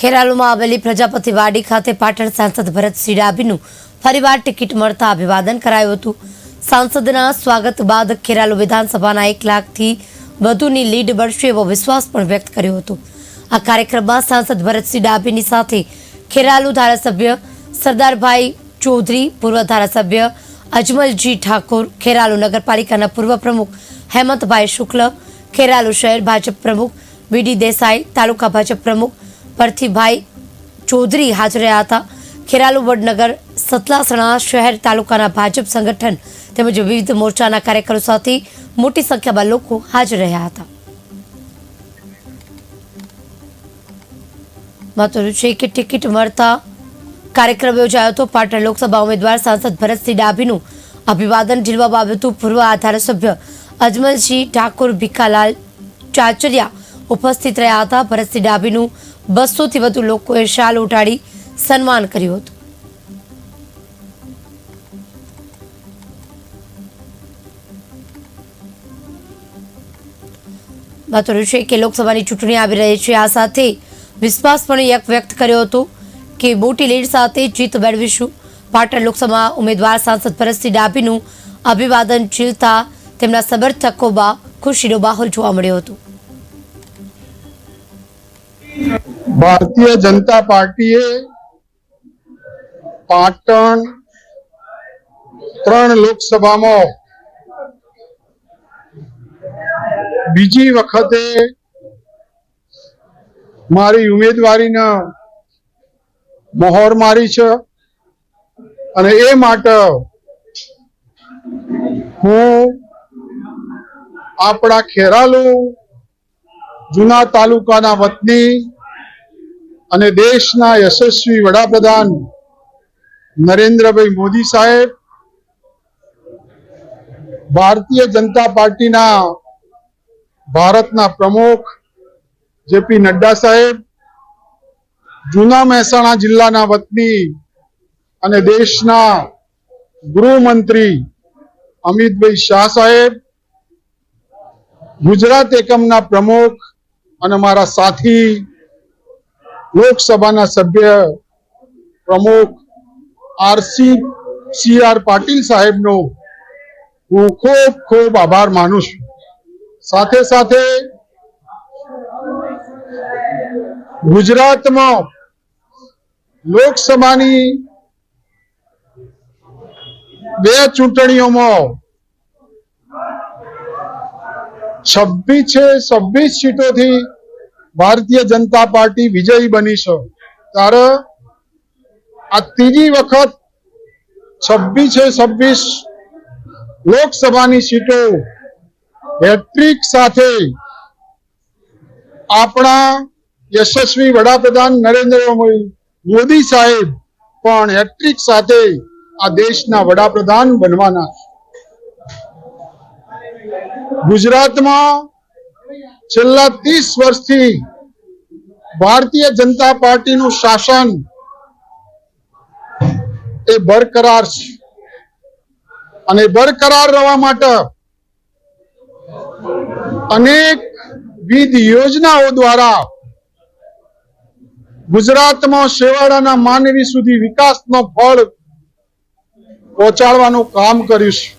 ખેરાલુમાં આવેલી પ્રજાપતિ વાડી ખાતે પાટણ સાંસદ ભરતસિંહ ડાભીનું ફરીવાર ટિકિટ મળતા અભિવાદન કરાયું હતું. સાંસદના સ્વાગત બાદ ખેરાલુ વિધાનસભાના એક લાખથી વધુની લીડ બળશે એવો વિશ્વાસ પણ વ્યક્ત કર્યો હતો. આ કાર્યક્રમમાં સાંસદ ભરતસિંહ ડાભીની સાથે ખેરાલુ ધારાસભ્ય સરદારભાઈ ચૌધરી, પૂર્વ ધારાસભ્ય અજમલજી ઠાકોર, ખેરાલુ નગરપાલિકાના પૂર્વ પ્રમુખ હેમંતભાઈ શુક્લ, ખેરાલુ શહેર ભાજપ પ્રમુખ વીડી દેસાઈ, તાલુકા ભાજપ પ્રમુખ પરથીભાઈ ચૌધરી હાજર રહ્યા હતા. ખેરાલુ વડનગર સતલાસણા શહેર તાલુકાના ભાજપ સંગઠન તેમજ વિવિધ મોરચાના કાર્યકરો સાથે મોટી સંખ્યામાં લોકો હાજર રહ્યા હતા. મહત્વનું છે કે ટિકિટ મળતા કાર્યક્રમ યોજાયો હતો. પાટણ લોકસભા ઉમેદવાર સાંસદ ભરતસિંહ ડાભીનું અભિવાદન ઝીલવામાં આવ્યું હતું. પૂર્વ ધારાસભ્ય અજમલસિંહ ઠાકોર ભીખાલાલ ચાચરિયા ઉપસ્થિત રહ્યા હતા. ભરતસિંહ ડાભીનું બસોથી વધુ લોકોએ શાલ ઉઠાડી સન્માન કર્યું હતું. મહત્વનું છે કે લોકસભાની ચૂંટણી આવી રહી છે. આ સાથે વિશ્વાસ પણ એક વ્યક્ત કર્યો હતો કે મોટી લીડ સાથે જીત મેળવીશું. પાટણ લોકસભા ઉમેદવાર સાંસદ ભરતસિંહ ડાભીનું અભિવાદન ઝીલતા તેમના સમર્થકોમાં ખુશીનો માહોલ જોવા મળ્યો હતો. ભારતીય જનતા પાર્ટીએ પાટણ ત્રણ લોકસભામાં બીજી વખતે મારી ઉમેદવારીને મહોર મારી છે અને એ માટે હું આપણા ખેરાલુ જૂના તાલુકાના વતની અને દેશના યશસ્વી વડાપ્રધાન નરેન્દ્રભાઈ મોદી સાહેબ, ભારતીય જનતા પાર્ટીના ભારતના પ્રમુખ જેપી નડ્ડા સાહેબ, જૂના મહેસાણા જિલ્લાના વતની અને દેશના ગૃહમંત્રી અમિતભાઈ શાહ સાહેબ, ગુજરાત એકમના પ્રમુખ અને મારા સાથી લોકસભાના સભ્ય પ્રમુખ આરસી સી આર પાટીલ સાહેબનો હું ખૂબ ખૂબ આભાર માનું છું. સાથે સાથે ગુજરાતમાં લોકસભાની બે ચૂંટણીઓમાં છવ્વીસે છવ્વીસ સીટોથી ભારતીય જનતા પાર્ટી વિજયી બની છે. ત્યારે આ ત્રીજી વખત છવ્વીસે છવ્વીસ લોકસભાની સીટો હેટ્રિક સાથે આપણા યશસ્વી વડાપ્રધાન નરેન્દ્ર મોદી સાહેબ પણ હેટ્રિક સાથે આ દેશના વડાપ્રધાન બનવાના ગુજરાતમાં છેલ્લા ત્રીસ વર્ષથી ભારતીય જનતા પાર્ટીનું શાસન એ બરકરાર છે. અને બરકરાર રહેવા માટે અનેક વિધ યોજનાઓ દ્વારા ગુજરાતમાં શેવાડાના માનવી સુધી વિકાસનો ફળ પહોંચાડવાનું કામ કર્યું છે.